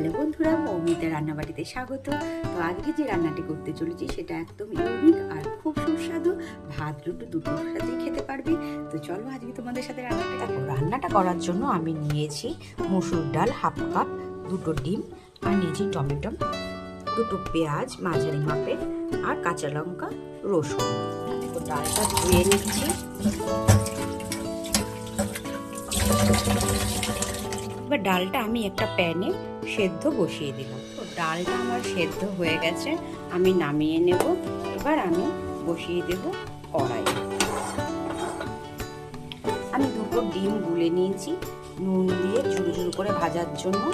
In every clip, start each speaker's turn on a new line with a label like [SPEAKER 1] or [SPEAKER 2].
[SPEAKER 1] Hello বন্ধুরা মৌমিতা রান্নাবাড়িতে স্বাগত। তো আজকে যে রান্নাটি করতে চলেছি সেটা একদম ইউনিক আর খুব সুস্বাদু। ভাত, রুটি দুটোর সাথে খেতে পারবে। তো চলো আজকে তোমাদের সাথে রান্নাটা দেখো রান্নাটা করার জন্য আমি নিয়েছি মুসুর ডাল হাফ কাপ, দুটো ডিম আর নিয়েছি টমেটো, দুটো পেঁয়াজ, মাঝারি মাপের আর কাঁচা লঙ্কা, রসুন। দেখো ডালটা ধুয়ে নিচ্ছি। এবার ডালটা আমি একটা প্যানে সেদ্ধ বসিয়ে দিলাম। তো ডালটা আমার সেদ্ধ হয়ে গেছে, আমি নামিয়ে নেব। এবার আমি বসিয়ে দেব কড়াই। আমি দুটো ডিম গুলে নিয়েছি, নুন দিয়ে ঝুড়ো ঝুড়ো করে ভাজার জন্য।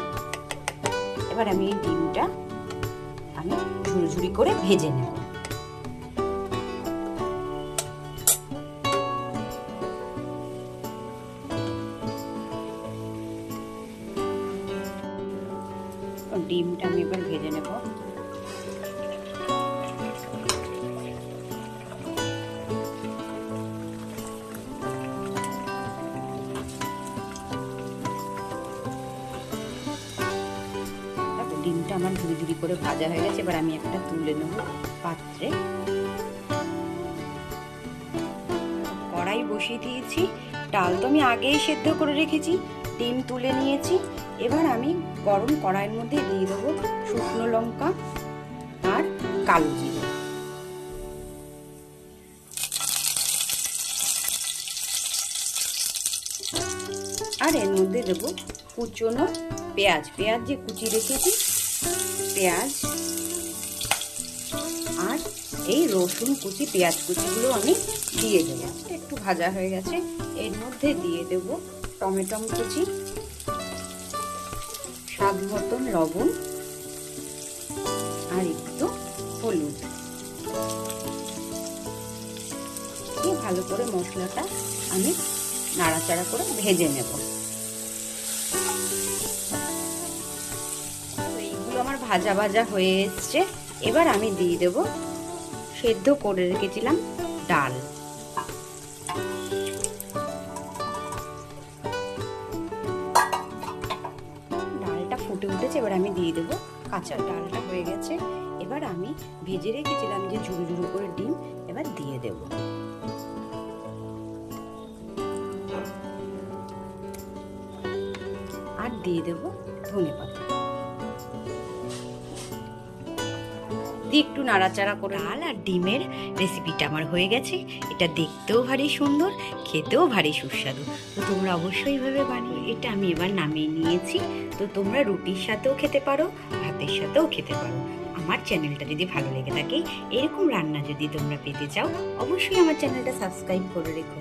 [SPEAKER 1] এবার আমি এই ডিমটা আমি ঝুড়ি করে ভেজে নেব। ডিমটা আমি এবার ভেজে নেব। ডিমটা আমার ধুরি ধুরি করে ভাজা হয়ে গেছে, এবার আমি একটা তুলে নেব পাত্রে। কড়াই বসিয়ে দিয়েছি। ডাল তো আমি আগেই সেদ্ধ করে রেখেছি। ডিম তুলে নিয়েছি। এবার আমি গরম কড়াইয়ের মধ্যে দিয়ে দেবো শুকনো লঙ্কা আর কালো জিরে। আর এর মধ্যে দেবো কুচনো পেঁয়াজ। পেঁয়াজ যে কুচি রেখেছি, পেঁয়াজ আর এই রসুন কুচি, পেঁয়াজ কুচিগুলো আমি দিয়ে দেবো। একটু ভাজা হয়ে গেছে। এর মধ্যে দিয়ে দেব টমেটো কুচি, স্বাদ মতন লবণ, আর একটু হলুদ। দিয়ে ভালো করে মশলাটা আমি নাড়াচাড়া করে ভেজে নেব। এইগুলো আমার ভাজা ভাজা হয়ে এসছে। এবার আমি দিয়ে দেব সেদ্ধ করে রেখেছিলাম ডাল। ফুটে উঠেছে, এবার আমি দিয়ে দেবো কাঁচা ডালটা হয়ে গেছে। এবার আমি ভেজে রেখেছিলাম যে ঝুড়ো ঝুড়ো করে ডিম, এবার দিয়ে দেব। আর দিয়ে দেবো ধনে পাতা দিয়ে একটু নাড়াচাড়া করে ডাল আর ডিমের রেসিপিটা আমার হয়ে গেছে। এটা দেখতেও ভারী সুন্দর খেতেও ভারী সুস্বাদু। তো তোমরা অবশ্যই এইভাবে বানিয়ে এটা আমি এবার নামিয়ে নিয়েছি। তো তোমরা রুটির সাথেও খেতে পারো ভাতের সাথেও খেতে পারো। আমার চ্যানেলটা যদি ভালো লেগে থাকে এরকম রান্না যদি তোমরা পেতে চাও অবশ্যই আমার চ্যানেলটা সাবস্ক্রাইব করে রেখো।